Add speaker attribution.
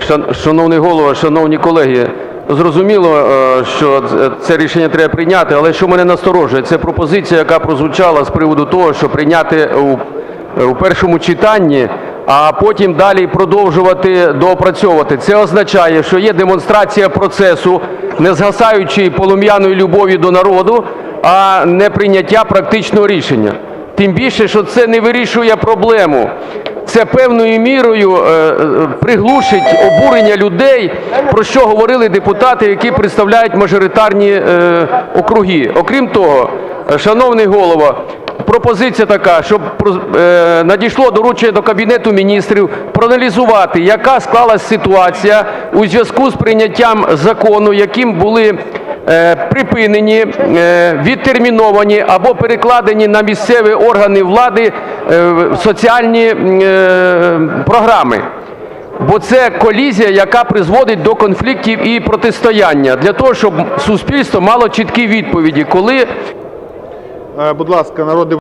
Speaker 1: Шан- Шановний голова, шановні колеги, зрозуміло, е, що це рішення треба прийняти, але що мене насторожує, це пропозиція, яка прозвучала з приводу того, що прийняти у, першому читанні, а потім далі продовжувати доопрацьовувати. Це означає, що є демонстрація процесу незгасаючої полум'яної любові до народу, а не прийняття практичного рішення. Тим більше, що це не вирішує проблему. Це певною мірою е, е, приглушить обурення людей, про що говорили депутати, які представляють мажоритарні е, округи. Окрім того, шановний голова, пропозиція така, щоб надійшло доручення до Кабінету міністрів проаналізувати, яка склалась ситуація у зв'язку з прийняттям закону, яким були припинені, відтерміновані або перекладені на місцеві органи влади соціальні е, програми. Бо це колізія, яка призводить до конфліктів і протистояння для того, щоб суспільство мало чіткі відповіді, коли
Speaker 2: Е, Будь ласка, народний